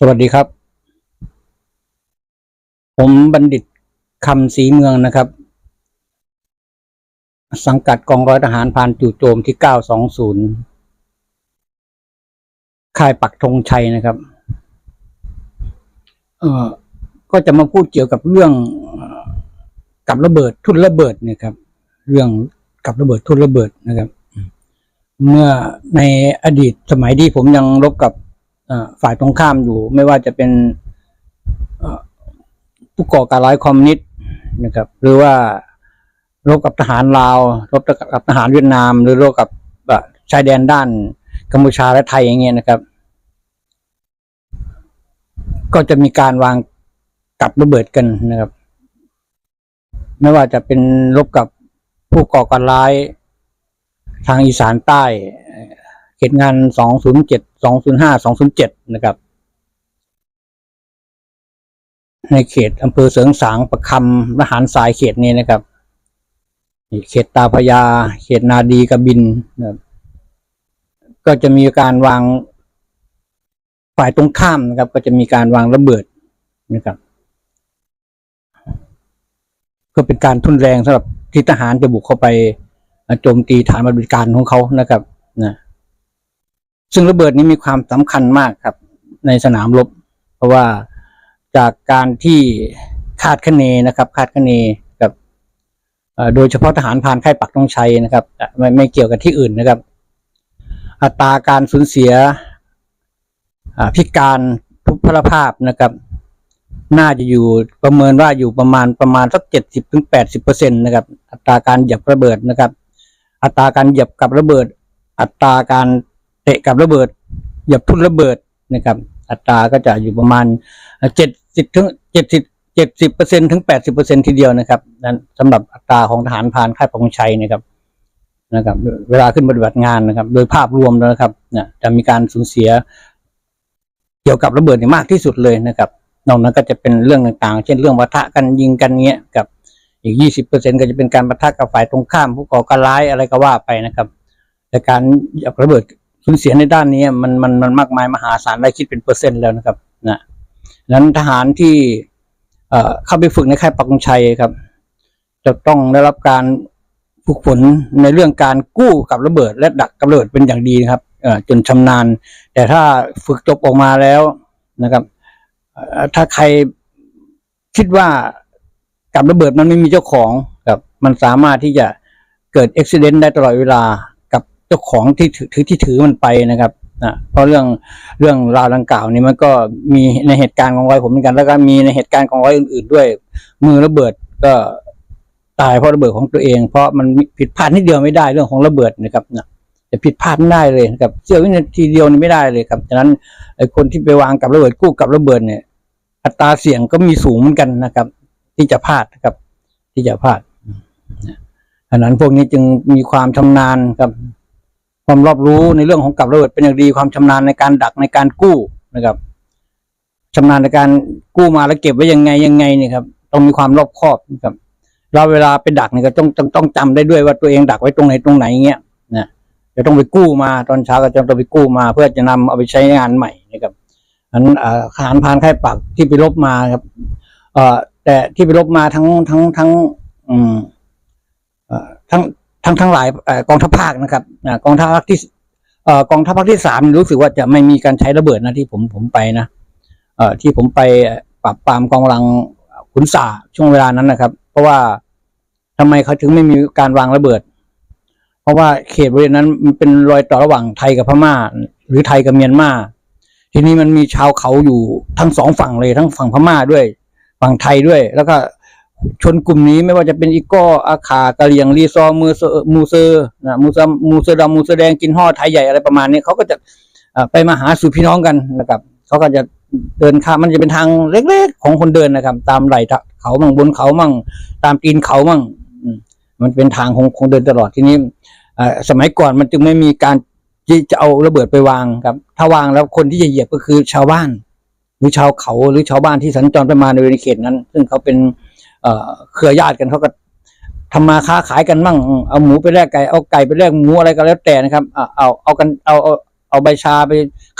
สวัสดีครับ ผมบัณฑิตคำศรีเมืองนะครับ สังกัดกองร้อยทหารพานจู่โจมที่ 920 ค่ายปักธงชัยนะครับ เอ่อ ก็จะมาพูดเกี่ยวกับเรื่องกับระเบิดทุนระเบิดเนี่ยครับ เรื่องกับระเบิดทุนระเบิดนะครับ เมื่อในอดีตสมัยที่ผมยังรบกับ ฝ่ายตรงข้ามอยู่ ไม่ว่าจะเป็นผู้ก่อการร้ายคอมมิวนิสต์นะครับ หรือว่ารบกับทหารลาวรบกับทหารเวียดนาม หรือรบกับชายแดนด้านกัมพูชาและไทยอย่างเงี้ยนะครับ ก็จะมีการวางกับระเบิดกันนะครับ ไม่ว่าจะเป็นรบกับผู้ก่อการร้ายทางอีสานใต้ เขตงาน207 205 207นะครับ ในเขตอำเภอเสริงสางประคำทหารสายเขตนี้นะครับเขตตาพยา เขตนาดีกระบินนะครับก็จะมีการวางฝ่ายตรงข้ามนะครับ ก็จะมีการวางระเบิดนะครับก็เป็นการทุนแรงสำหรับที่ทหารจะบุกเข้าไปโจมตีฐานบริการของเขานะครับนะ ซึ่งระเบิดนี้มีความสำคัญมากครับ ในสนามรบ เพราะว่าจากการที่คาดคะเนนะครับคาดคะเนกับโดยเฉพาะทหารพรานค่ายปักต้องชัยนะครับไม่ไม่เกี่ยวกับที่อื่นนะครับ อัตราการสูญเสียพิการทุพพลภาพนะครับ น่าจะอยู่ประเมินว่าอยู่ประมาณประมาณสักเจ็ดสิบถึงแปดสิบเปอร์เซ็นตนะครับ อัตราการเหยียบระเบิดนะครับ อัตราการเหยียบกับระเบิด อัตราการ ตะกับระเบิดเหยียบทุ่นระเบิดนะครับ อัตราก็จะอยู่ประมาณเจ็ดสิบถึงเจ็ดสิบเจ็ดสิบเปอร์เซ็นถึงแปดสิบเปอร์เซ็นทีเดียวนะครับนั้นสำหรับอัตราของทหารพานค่ายปกงชัยนะครับนะครับ เวลาขึ้นปฏิบัติงานนะครับ โดยภาพรวมแล้วนะครับเนี่ยจะมีการสูญเสีย เกี่ยวกับระเบิดนี่มากที่สุดเลยนะครับนอกนั้นก็จะเป็นเรื่องต่างๆ เช่นเรื่องปะทะกันยิงกันเงี้ยกับอีกยี่สิบเปอร์เซ็นก็จะเป็นการปะทะกับฝ่ายตรงข้ามผู้ก่อการร้ายอะไรก็ว่าไปนะครับ แต่การหยียบระเบิด สูญเสียในด้านนี้มันมันมันมากมายมหาศาลได้คิดเป็นเปอร์เซ็นต์แล้วนะครับนะนั้นทหารที่เอ่อเข้าไปฝึกในค่ายปักธงชัยครับ จะต้องได้รับการฝึกฝนในเรื่องการกู้กับระเบิด และดักกับระเบิดเป็นอย่างดีนะครับเอ่อจนชำนาญ แต่ถ้าฝึกจบออกมาแล้วนะครับถ้าใครคิดว่ากับระเบิดมันไม่มีเจ้าของครับมันสามารถที่จะเกิดอุบิเหตุได้ตลอดเวลา เจ้าของที่ถือที่ถือมันไปนะครับนะเพราะเรื่องเรื่องราวดังกล่าวนี้มันก็มีในเหตุการณ์ของร้อยผมเหมือนกัน แล้วก็มีในเหตุการณ์ของร้อยอื่น ๆ ด้วย มือระเบิดก็ตายเพราะระเบิดของตัวเอง เพราะมันผิดพลาดนิดเดียวไม่ได้เรื่องของระเบิดนะครับนะจะผิดพลาดไม่ได้เลยครับเสี้ยววินาทีเดียวนี่ไม่ได้เลยครับฉะนั้นไอ้คนที่ไปวางกับระเบิดกู้กับระเบิดเนี่ย อัตราเสี่ยงก็มีสูงเหมือนกันนะครับ ที่จะพลาดนะครับ ที่จะพลาดฉะนั้นพวกนี้จึงมีความชำนาญครับ ความรอบรู้ในเรื่องของกับระเบิดเป็นอย่างดีความชำนาญในการดักในการกู้นะครับชำนาญในการกู้มาแล้วเก็บไว้ยังไงยังไงเนี่ยครับต้องมีความรอบคอบนะครับ เราเวลาไปดักเนี่ยก็ต้องต้องต้องจำได้ด้วยว่าตัวเองดักไว้ตรงไหนตรงไหนเงี้ยนะจะต้องไปกู้มาตอนเช้าก็จะต้องไปกู้มา เพื่อจะนำเอาไปใช้งานใหม่นะครับอันอ่อทหารพานค่ปักที่ไปรบมาครับ เอ่อแต่ที่ไปรบมาทั้งทั้งทั้ง อืมเอ่อทั้ง ทั้งทั้งหลายอกองทัพภาคนะครับอกองทัพภาคที่กองทัพภาคที่สามรู้สึกว่าจะไม่มีการใช้ระเบิดนะที่ผมผมไปนะเอที่ผมไปปราบปรามกองกำลังขุนสาช่วงเวลานั้นนะครับ เพราะว่าทำไมเขาถึงไม่มีการวางระเบิด เพราะว่าเขตบริเวณนั้นมันเป็นรอยต่อระหว่างไทยกับพม่า หรือไทยกับเมียนมาทีนี้มันมีชาวเขาอยู่ทั้งสองฝั่งเลยทั้งฝั่งพม่าด้วยฝั่งไทยด้วย แล้วก็ ชนกลุ่มนี้ไม่ว่าจะเป็นอีโก้อาขากะเหรียงรีซอมือเซอมูเซอร์นะมูเซมูเซอร์ดำมูเซอร์แดงกินห่อไทยใหญ่อะไรประมาณนี้เขาก็จะไปมาหาสู่พี่น้องกันนะครับเขาก็จะเดินข้ามมันจะเป็นทางเล็กๆ ของคนเดินนะครับ ตามไหล่เขามั่งบนเขามั่ง ตามตีนเขามั่งมันเป็นทางของของเดินตลอดทีนี้เอ่อสมัยก่อนมันจึงไม่มีการที่จะเอาระเบิดไปวางครับ ถ้าวางแล้วคนที่จะเหยียบก็คือชาวบ้าน หรือชาวเขาหรือชาวบ้านที่สัญจรไปมาในเขตนั้น ซึ่งเขาเป็น เอ่อเครือญาติกันเขาก็ทำมาค้าขายกันมั่งเอาหมูไปแลกไก่เอาไก่ไปแลกหมูอะไรก็แล้วแต่นะครับเอาเอากันเอาเอาเอาใบชาไป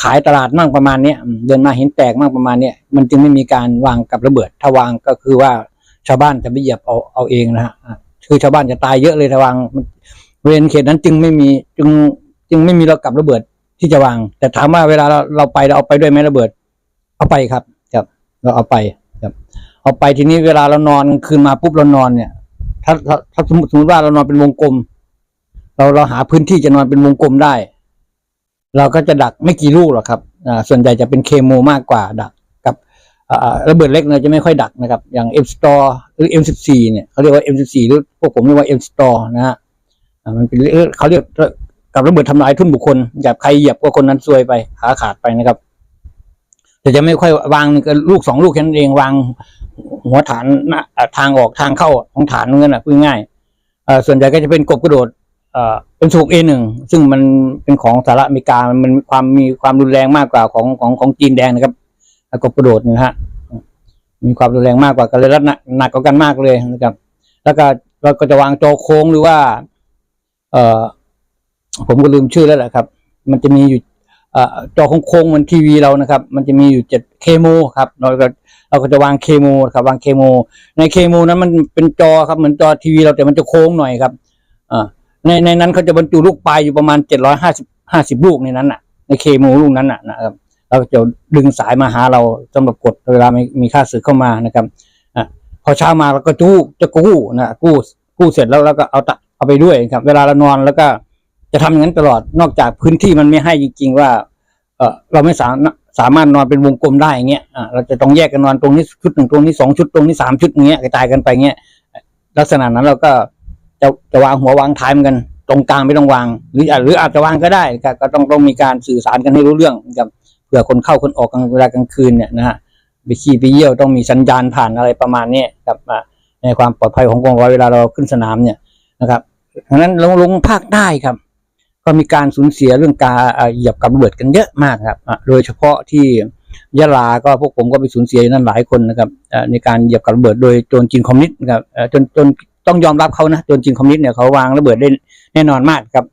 ขายตลาดมั่งประมาณเนี้ยเดินมาเห็นแตกมั่งประมาณเนี้ยมันจึงไม่มีการวางกับระเบิดถ้าวางก็คือว่าชาวบ้านจะไปเหยียบเอาเอาเองนะฮะคือชาวบ้านจะตายเยอะเลยถ้าวางเวณเขตนั้นจึงไม่มีจึงจึงไม่มีเรากับระเบิดที่จะวาง แต่ถามว่าเวลาเราเราไปเราเอาไปด้วยไหมระเบิด เอาไปครับ ครับ เราเอาไปครับ เอาไปทีนี้เวลาเรานอนคืนมาปุ๊บเรานอนเนี่ย ถ้าถ้าถ้าสมมติสมมติว่าเรานอนเป็นวงกลม เราเราหาพื้นที่จะนอนเป็นวงกลมได้ เราก็จะดักไม่กี่ลูกหรอกครับอ่าส่วนใหญ่จะเป็นเคมมากกว่าดักกับอ่าระเบิดเล็กเราจะไม่ค่อยดักนะครับ อย่าง M Store หรือ M14 เนี่ยเขาเรียกว่า M14 หรือพวกผมเรียกว่า M Store นะฮะมันเป็นเขาเรียกกับระเบิดทำลายทุ่นบุคคลอย่าใครเหยียบก็คนนั้นซวยไปขาขาดไปนะครับ แต่จะไม่ค่อยวางก็ลูกสองลูกแค่นั้นเองวาง หัวฐานน้าอ่าทางออกทางเข้าของฐานนั่นนะพูดง่ายส่วนใหญ่ก็จะเป็นกบกระโดดเป็นสูก A หนึ่งซึ่งมันเป็นของสหรัฐอเมริกามันมีความมีความรุนแรงมากกว่าของของของจีนแดงนะครับกบกระโดดนะฮะมีความรุนแรงมากกว่ากันเลยแล้วหนักหนักกว่ากันมากเลยนะครับ แล้วก็เราก็จะวางจอโค้งหรือว่า เออผมก็ลืมชื่อแล้วแหละครับ มันจะมีอยู่ จอโค้งๆเหมันทีวีเรานะครับ มันจะมีอยู่เจ็ดเคโมครับเราก็เราก็จะวางเคโมครับวางเคโม ในเคโมนั้นมันเป็นจอครับเหมือนจอทีวีเราแต่มันจะโค้งหน่อยครับในในนั้นเขาจะบรรจุลูกปลายอยู่ประมาณเจ็ดร้อยห้าสิบห้าสิบลูกในนั้นน่ะ ในเคโมลูกนั้นน่ะนะครับเราจะดึงสายมาหาเราสำหรับกดเวลามีมีค่าศึกเข้ามานะครับอพอเช้ามาเราก็จู้จะกู้นะกู้กู้เสร็จแล้วเราก็เอาตะเอาไปด้วยครับ เวลาเรานอนแล้วก็ จะทำอย่างนั้นตลอดนอกจากพื้นที่มันไม่ให้จริง ๆ ว่า เออเราไม่สามารถสามารถนอนเป็นวงกลมได้อย่างเงี้ยอะเราจะต้องแยกกันนอนตรงนี้ชุดหนึ่งตรงนี้สองชุดตรงนี้สามชุดอย่างเงี้ยกระจายกันไปเงี้ยลักษณะนั้นเราก็จะจะวางหัววางท้ายเหมือนกัน ตรงกลางไม่ต้องวาง หรือหรืออาจจะวางก็ได้ก็ต้องต้องมีการสื่อสารกันให้รู้เรื่องกับเผื่อคนเข้าคนออกกลางเวลากลางคืนเนี่ยนะฮะไปขี่ไปเยี่ยวต้องมีสัญญาณผ่านอะไรประมาณนี้ครับในความปลอดภัยของกองร้อยเวลาเราขึ้นสนามเนี่ยนะครับดังนั้นลงลงภาคใต้ครับ ก็มีการสูญเสียเรื่องการเหยียบกับระเบิดกันเยอะมากครับโดยเฉพาะที่ยะลาก็พวกผมก็ไปสูญเสียอยู่นั่นหลายคนนะครับในการเหยียบกับระเบิดโดยโจรจีนคอมมิวนิสต์ครับจนจนต้องยอมรับเขานะโจรจีนคอมมิวนิสต์เนี่ยเขาวางระเบิดได้แน่นอนมากครับ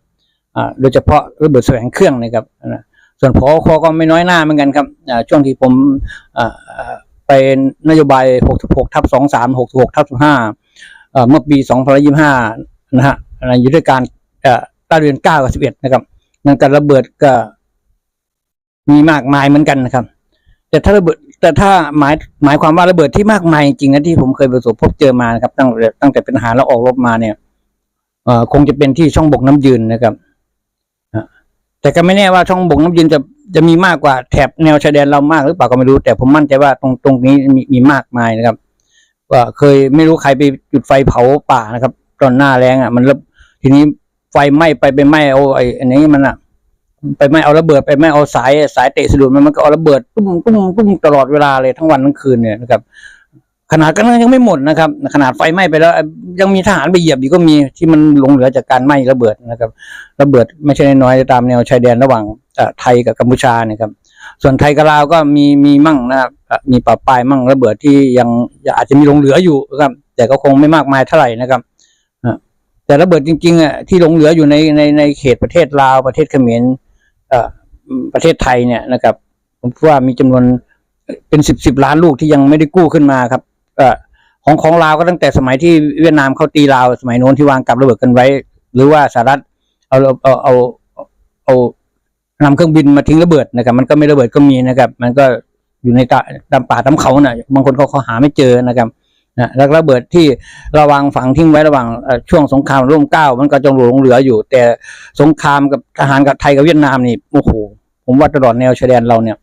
โดยเฉพาะระเบิดแสวงเครื่องนะครับส่วนพอคก็ไม่น้อยหน้าเหมือนกันครับช่วงที่ผมอ่าอ่าเป็นนโยบาย 66ทับ23 66ทับ15เอ่อเมื่อปี 2025 นะฮะในยุทธการ เอ่อใต้เดือน9กับ11นะครับนั่นการระเบิดก็มีมากมายเหมือนกันนะครับ แต่ถ้าระเบิด แต่ถ้าหมายหมายความว่าระเบิดที่มากมายจริงนะที่ผมเคยประสบพบเจอมานะครับ ตั้งแต่ตั้งแต่เป็นทหารแล้วออกรบมาเนี่ยเอ่อคงจะเป็นที่ช่องบกน้ำยืนนะครับแต่ก็ไม่แน่ว่าช่องบกน้ำยืนจะจะมีมากกว่าแถบแนวชายแดนเรามากหรือเปล่าก็ไม่รู้ แต่ผมมั่นใจว่าตรงตรงนี้มีมีมากมายนะครับ ว่าเคยไม่รู้ใครไปจุดไฟเผาป่านะครับ ตอนหน้าแรงอะ มันระทีนี้ ไฟไหม้ไปไปไหม้เอาไอ้อันนี้มันอะไปไหม้เอาระเบิดไปไหม้เอาสายสายเตะสะดุดมันมันก็เอาระเบิดตุ้มตุ้มตุ้มตลอดเวลาเลยทั้งวันทั้งคืนเนี่ยนะครับ ขนาดกันยังไม่หมดนะครับ ขนาดไฟไหม้ไปแล้ว ยังมีทหารไปเหยียบอีกก็มีที่มันหลงเหลือจากการไหม้ระเบิดนะครับ ระเบิดไม่ใช่น้อยตามแนวชายแดนระหว่างไทยกับกัมพูชาเนี่ยครับ ส่วนไทยกับลาวก็มีมีมั่งนะครับมีปะปายมั่งระเบิดที่ยังอาจจะมีหลงเหลืออยู่ครับ แต่ก็คงไม่มากมายเท่าไหร่นะครับ แต่ระเบิดจริงๆอะที่หลงเหลืออยู่ในในในเขตประเทศลาวประเทศเขมรเอ่อประเทศไทยเนี่ยนะครับ ผมว่ามีจำนวนเป็นสิบสิบล้านลูกที่ยังไม่ได้กู้ขึ้นมาครับ เอ่อของของลาวก็ตั้งแต่สมัยที่เวียดนามเขาตีลาว สมัยโน้นที่วางกับระเบิดกันไว้ หรือว่าสหรัฐเอาเอาเอาเอานำเครื่องบินมาทิ้งระเบิดนะครับ มันก็ไม่ระเบิดก็มีนะครับ มันก็อยู่ในตาตามป่าตามเขาน่ะ บางคนเขาเขาหาไม่เจอนะครับ นะแล้วระเบิดที่ระวังฝังทิ้งไว้ระหว่างช่วงสงครามร่วมเก้ามันก็จงหลงเหลืออยู่ แต่สงครามกับทหารกับไทยกับเวียดนามนี่โอ้โหผมว่าตลอดแนวชายแดนเราเนี่ย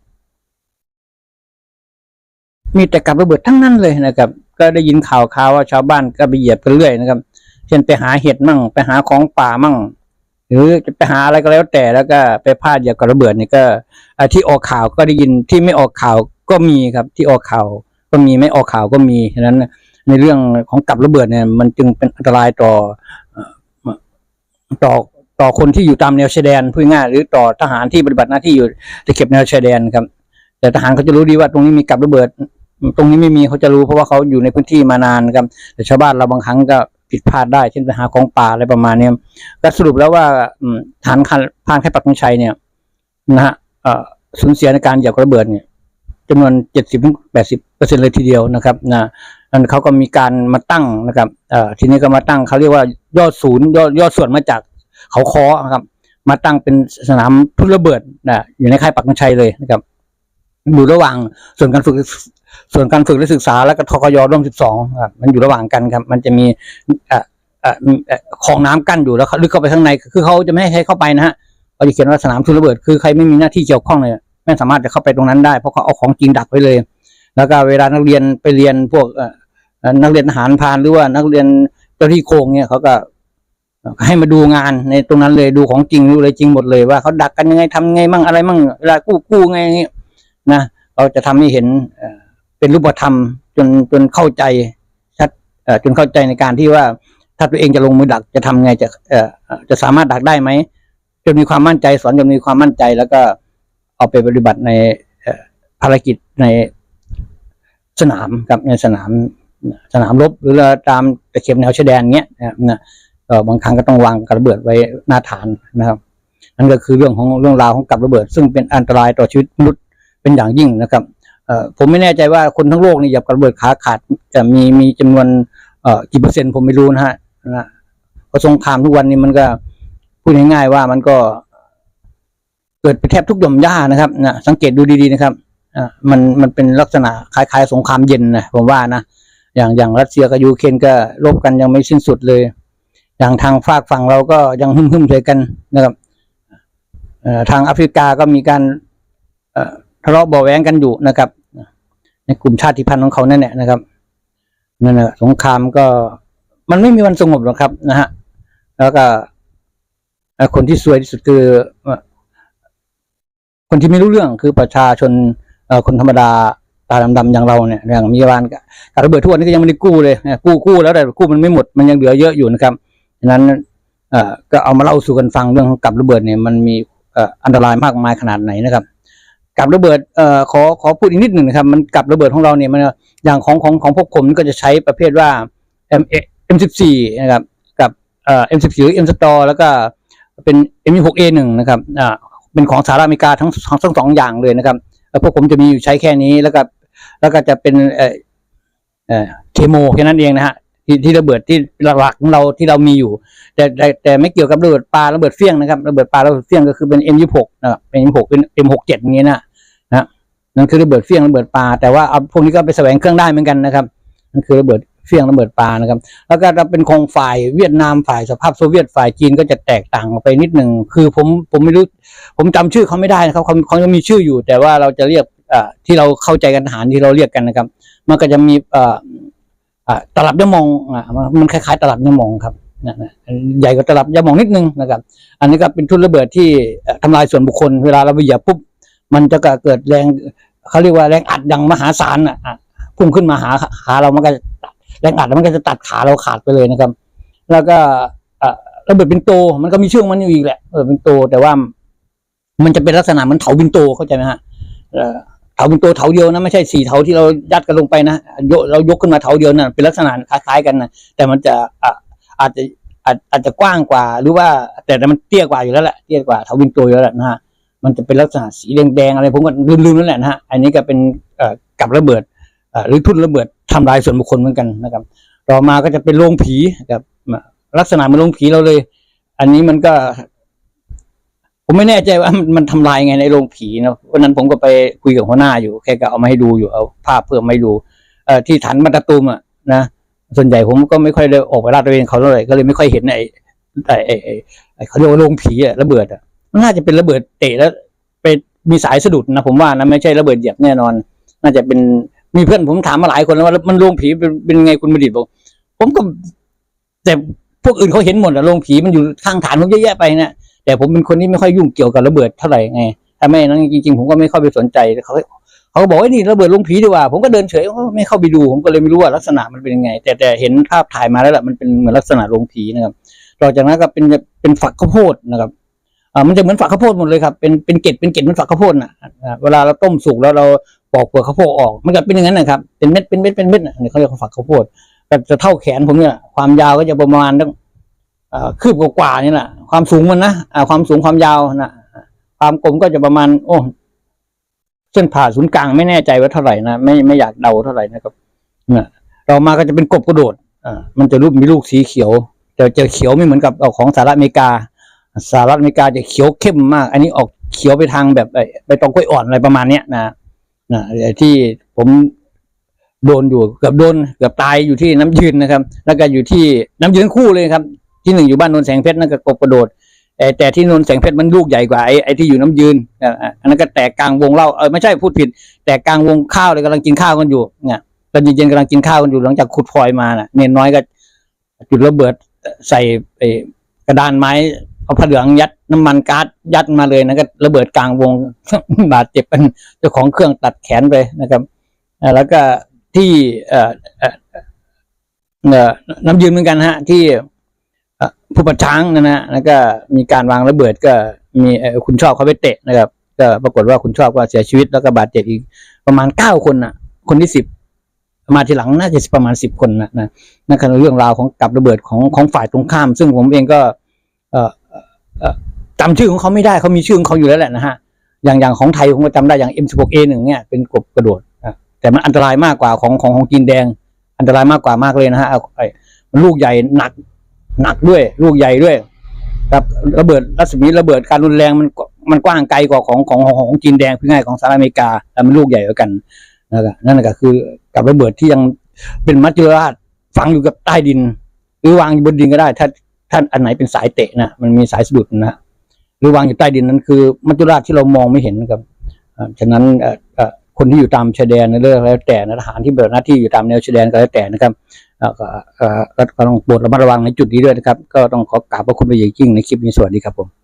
มีแต่กับระเบิดทั้งนั้นเลยนะครับ ก็ได้ยินข่าวข่าวว่าชาวบ้านก็ไปเหยียบกันเรื่อยนะครับ เช่นไปหาเห็ดมั่ง ไปหาของป่ามั่ง หรือจะไปหาอะไรก็แล้วแต่แล้วก็ไปพลาดเหยียบกับระเบิดนี่ก็ที่ออกข่าวก็ได้ยินที่ไม่ออกข่าวก็มีครับ ที่ออกข่าวก็มีไม่ออกข่าวก็มีฉะนั้น ในเรื่องของกับระเบิดเนี่ยมันจึงเป็นอันตรายต่อต่อต่อคนที่อยู่ตามแนวชายแดนพูดง่ายหรือต่อทหารที่ปฏิบัติหน้าที่อยู่ตะเข็บแนวชายแดนครับ แต่ทหารเขาจะรู้ดีว่าตรงนี้มีกับระเบิด ตรงนี้ไม่มีเขาจะรู้เพราะว่าเขาอยู่ในพื้นที่มานานครับ แต่ชาวบ้านเราบางครั้งก็ผิดพลาดได้เช่นไปหาของป่าอะไรประมาณนี้ก็สรุปแล้วว่าฐานคันพานแค่ปักธงชัยเนี่ยนะฮะสูญเสียในการเหยียบระเบิดเนี่ยจำนวนเจ็ดสิบถึงแปดสิบเปอร์เซ็นต์เลยทีเดียวนะครับนะ นั่นเขาก็มีการมาตั้งนะครับเอ่อทีนี้ก็มาตั้งเขาเรียกว่ายอดศูนย์ยอดยอดส่วนมาจากเขาคอนะครับ มาตั้งเป็นสนามทุนระเบิดนะอยู่ในค่ายปักธงชัยเลยนะครับอยู่ระหว่างส่วนการฝึกส่วนการฝึกและศึกษาและก็ทกยร่วมสิบสองครับมันอยู่ระหว่างกันครับ มันจะมีเอ่อเอ่อเอ่อคลองน้ำกั้นอยู่แล้วลึกเข้าไปข้างในคือเขาจะไม่ให้ใครเข้าไปนะฮะเขาจะเขียนว่าสนามทุนระเบิดคือใครไม่มีหน้าที่เกี่ยวข้องเลยไม่สามารถจะเข้าไปตรงนั้นได้เพราะเขาเอาของจริงดักไว้เลย แล้วก็เวลานักเรียนไปเรียนพวก นักเรียนทหารพานหรือว่านักเรียนเจ้าที่โคงเนี่ยเขาก็ให้มาดูงานในตรงนั้นเลยดูของจริงดูอะไรจริงหมดเลยว่าเขาดักกันยังไงทำไงมั่งอะไรมั่งเวลากู้กู้ไงอย่างเงี้ยนะเราจะทำให้เห็นเป็นรูปธรรมจนจนเข้าใจชัดจนเข้าใจในการที่ว่าถ้าตัวเองจะลงมือดักจะทำไงจะจะสามารถดักได้ไหมจนมีความมั่นใจสอนจนมีความมั่นใจแล้วก็เอาไปปฏิบัติในภารกิจในสนามครับในสนาม สนามรบหรือตามตะเข็บแนวชายแดนเงี้ยนะบนะก็บางครั้งก็ต้องวางกับระเบิดไว้หน้าฐานนะครับ นั่นก็คือเรื่องของเรื่องราวของกับระเบิด ซึ่งเป็นอันตรายต่อชีวิตมนุษย์เป็นอย่างยิ่งนะครับเอ่อผมไม่แน่ใจว่าคนทั้งโลกนี่หยียบกับระเบิดขาขาดจะมีมีจำนวนเอ่อกี่เปอร์เซ็นต์ผมไม่รู้นะฮะนะพราะสงครามทุกวันนี้มันก็พูดง่ายๆว่ามันก็เกิดไปแทบทุกหย่อมหญ้านะครับนะสังเกตดูดีๆนะครับอ่ามันมันเป็นลักษณะคล้ายๆ สงครามเย็นนะผมว่านะ อย่างอย่างรัสเซียกับยูเครนก็รบกันยังไม่สิ้นสุดเลย อย่างทางฝากฝั่งเราก็ยังหึ่มๆใส่กันนะครับทางแอฟริกาก็มีการทะเลาะเบาะแว้งกันอยู่นะครับ ในกลุ่มชาติพันธุ์ของเขานั่นแหละนะครับนั่นแหละสงครามก็มันไม่มีวันสงบหรอกครับนะฮะแล้วก็คนที่ซวยที่สุดคือ คนที่ไม่รู้เรื่องคือประชาชนคนธรรมดา ตาดำๆอย่างเราเนี่ยอย่างมีวานกับระเบิดทุกวันนี้ก็ยังไม่ได้กู้เลยกู้กู้แล้วแต่กู้มันไม่หมดมันยังเหลือเยอะอยู่นะครับฉะนั้นเอ่อก็เอามาเล่าสู่กันฟังเรื่องของกับระเบิดเนี่ยมันมีเอ่ออันตรายมากมายขนาดไหนนะครับ กับระเบิดเอ่อขอขอพูดอีกนิดหนึ่งนะครับ มันกับระเบิดของเราเนี่ยมันอย่างของของของพวกผมนี่ก็จะใช้ประเภทว่า M M14 นะครับกับเอ่อ M14 หรือ M Store แล้วก็เป็น M6A1 นะครับอ่าเป็นของสหรัฐอเมริกาทั้งทั้งสองอย่างเลยนะครับพวกผมจะมีอยู่ใช้แค่นี้แล้วก็ แล้วก็จะเป็นเอ่อเอ่อเคโมแค่นั้นเองนะฮะที่ที่ระเบิดที่หลักๆของเราที่เรามีอยู่ แต่แต่แต่ไม่เกี่ยวกับระเบิดปลาระเบิดเฟี้ยงนะครับระเบิดปลาระเบิดเฟี้ยงก็คือเป็น M26 นะครับเป็น M6 เป็น M67 อย่างนี้นะนะนั่นคือระเบิดเฟี้ยงระเบิดปลาแต่ว่าเอาพวกนี้ก็ไปแสวงเครื่องได้เหมือนกันนะครับนั่นคือระเบิดเฟี้ยงระเบิดปลานะครับ แล้วก็จะเป็นของฝ่ายเวียดนามฝ่ายสภาพโซเวียตฝ่ายจีนก็จะแตกต่างออกไปนิดหนึ่งคือผมผมไม่รู้ ผมจำชื่อเขาไม่ได้นะครับเขาเขายังมีชื่ออยู่ แต่ว่าเราจะเรียก ที่เราเข้าใจกันทหารที่เราเรียกกันนะครับ มันก็จะมีเอ่อเอ่อตลับยะมองอ่ามันคล้ายๆ ตลับยะมองครับใหญ่กว่าตลับยะมองนิดนึงนะครับ อันนี้ก็เป็นทุนระเบิดที่เอ่อทำลายส่วนบุคคล เวลาเราไปเหยียบปุ๊บมันจะเกิดแรงเขาเรียกว่าแรงอัดอย่างมหาศาลอะพุ่งขึ้นมาหาขาเรามันก็แรงอัดแล้วมันก็จะตัดขาเราขาดไปเลยนะครับ แล้วก็ระเบิดเป็นโตมันก็มีชื่อมันอยู่อีกแหละระเบิดเป็นโตแต่ว่า มันจะเป็นลักษณะมือนเถาบินโตเข้าใจไหมฮะ เอ่อเถาบินโตเถาเดียวนะไม่ใช่สี่เถาที่เรายัดกันลงไปนะยกเรายกขึ้นมาเถาเดียวนะเป็นลักษณะคล้ายๆกันนะแต่มันจะอะอาจจะอาจอาจจะกว้างกว่าหรือว่า แต่มันเตี้ยกว่าอยู่แล้วแหละเตี้ยกว่าเถาบินโตอยู่แล้วแหละนะฮะมันจะเป็นลักษณะสีแดงๆอะไรผมก็ลืมๆนั่นแหละนะฮะอันนี้ก็เป็นกับระเบิดหรือทุ่นระเบิดทำลายส่วนบุคคลเหมือนกันนะครับ ต่อมาก็จะเป็นโรงผีครับลักษณะเหมันโรงผีเราเลย อันนี้มันก็ ผมไม่แน่ใจว่ามันมันทำลายไงในโรงผีนะวันนั้นผมก็ไปคุยกับหัวหน้าอยู่แค่ก็เอามาให้ดูอยู่เอาภาพเพิ่มมาให้ดูเอ่อที่ฐานบรรทัดตูมอะนะส่วนใหญ่ผมก็ไม่ค่อยได้ออกไปลาดตระเวนเขาเท่าไหร่ก็เลยไม่ค่อยเห็นไอ้ไอ้ไอ้ไอ้ไอ้เขาเรียกว่าโรงผีอะระเบิดอะมันน่าจะเป็นระเบิดเตะแล้วไปมีสายสะดุดนะผมว่านะไม่ใช่ระเบิดเหยียบแน่นอน น่าจะเป็นมีเพื่อนผมถามมาหลายคนแล้วว่ามันโรงผีเป็นเป็นไงคุณบดิตบอกผมก็แต่พวกอื่นเขาเห็นหมดอะโรงผีมันอยู่ข้างฐานผมเยอะแยะไปนะ แต่ผมเป็นคนที่ไม่ค่อยยุ่งเกี่ยวกับระเบิดเท่าไหร่ไงถ้าไม่นั้นจริงๆผมก็ไม่เข้าไปสนใจเขาเขาบอกว่านี่ระเบิดโรงผีดีกว่า ผมก็เดินเฉยไม่เข้าไปดู ผมก็เลยไม่รู้ว่าลักษณะมันเป็นยังไง แต่แต่เห็นภาพถ่ายมาแล้วแหละมันเป็นเหมือนลักษณะโรงผีนะครับต่อจากนั้นก็เป็นเป็นฝักข้าวโพดนะครับอ่ามันจะเหมือนฝักข้าวโพดหมดเลยครับเป็นเป็นเกล็ดเป็นเกล็ดเหมือนฝักข้าวโพดน่ะเวลาเราต้มสุกแล้วเราปอกเปลือกข้าวโพดออก มันก็เป็นอย่างนั้นนะครับเป็นเม็ดเป็นเม็ดเป็นเม็ดนะนี่เขาเรียกว่าฝักข้าวโพดก็จะเท่าแขนผมเนี่ยความยาวก็จะประมาณตั้ง คืบกว่าๆนี่แหละความสูงมันนะความสูงความยาวนะความกลมก็จะประมาณ โอ้เส้นผ่าศูนย์กลางไม่แน่ใจว่าเท่าไหร่นะไม่ไม่อยากเดาเท่าไหร่นะครับเนี่ยเรามาก็จะเป็นกบกระโดดอ่ามันจะรูปมีลูกสีเขียวแต่จะเขียวไม่เหมือนกับเอาของสหรัฐอเมริกาสหรัฐอเมริกาจะเขียวเข้มมาก อันนี้ออกเขียวไปทางแบบไอ้ใบตองกล้วยอ่อนอะไรประมาณเนี้ยนะนะที่ผมโดนอยู่เกือบโดนเกือบตายอยู่ที่น้ำยืนนะครับ แล้วก็อยู่ที่น้ำยืนคู่เลยครับ ที่หนึ่งอยู่บ้านนนแสงเพชรนั่นก็กบกระโดดแต่ที่นนแสงเพชรมันลูกใหญ่กว่าไอ้ไอ้ที่อยู่น้ำยืนอันนั้นก็แตกกลางวงเล่าเออไม่ใช่พูดผิด แตกกลางวงข้าวเลยกำลังกินข้าวกันอยู่เนี่ยตอนเย็นๆกำลังกินข้าวกันอยู่หลังจากขุดพลอยมาน่ะ เนนน้อยก็จุดระเบิดใส่ไอ้กระดานไม้เอาผ้าเหลืองยัดน้ำมันก๊าซยัดมาเลยนะก็ระเบิดกลางวงบาดเจ็บเป็นเจ้าของเครื่องตัดแขนไปนะครับแล้วก็ที่เอ่อเอ่อน้ำยืนเหมือนกันฮะที่ ผู้ปัดช้างนะนะแล้วก็มีการวางระเบิดก็มีคุณชอบเขาไปเตะนะครับ ก็ปรากฏว่าคุณชอบก็เสียชีวิตแล้วก็บาดเจ็บอีกประมาณเก้าคนน่ะ คนที่สิบมาทีหลังน่าจะประมาณสิบคนนะนะนั่นคือเรื่องราวของกับระเบิดของของฝ่ายตรงข้าม ซึ่งผมเองก็ เอ่อเออจำชื่อของเขาไม่ได้เขามีชื่อของเขาอยู่แล้วแหละนะฮะอย่างอย่างของไทยผมก็จำได้อย่าง M16A1 เนี่ยเป็นกบกระโดดนะแต่มันอันตรายมากกว่าของของของจีนแดง อันตรายมากกว่ามากเลยนะฮะไอ้มันลูกใหญ่หนัก หนักด้วย ลูกใหญ่ด้วยครับระเบิดรัศมีระเบิดการรุนแรงมันมันกว้างไกลกว่าของของของของจีนแดงเพื่อง่ายของสหรัฐอเมริกาแต่มันลูกใหญ่กว่ากันนะครับนั่นก็คือกับระเบิดที่ยังเป็นมัจจุราชฝังอยู่กับใต้ดิน หรือวางอยู่บนดินก็ได้ ถ้าท่านอันไหนเป็นสายเตะนะมันมีสายสะดุดนะหรือวางอยู่ใต้ดินนั้นคือ มัจจุราชที่เรามองไม่เห็นนะครับฉะนั้นคนที่อยู่ตามชายแดนในเรื่องแล้วแต่นะทหารที่เบิดหน้าที่อยู่ตามแนวชายแดนก็แล้วแต่นะครับ ก็ก็ต้องโปรดระมัดระวังในจุดนี้ด้วยนะครับ ก็ต้องขอกราบพระคุณไปอย่างยิ่งในคลิปนี้สวัสดีครับผม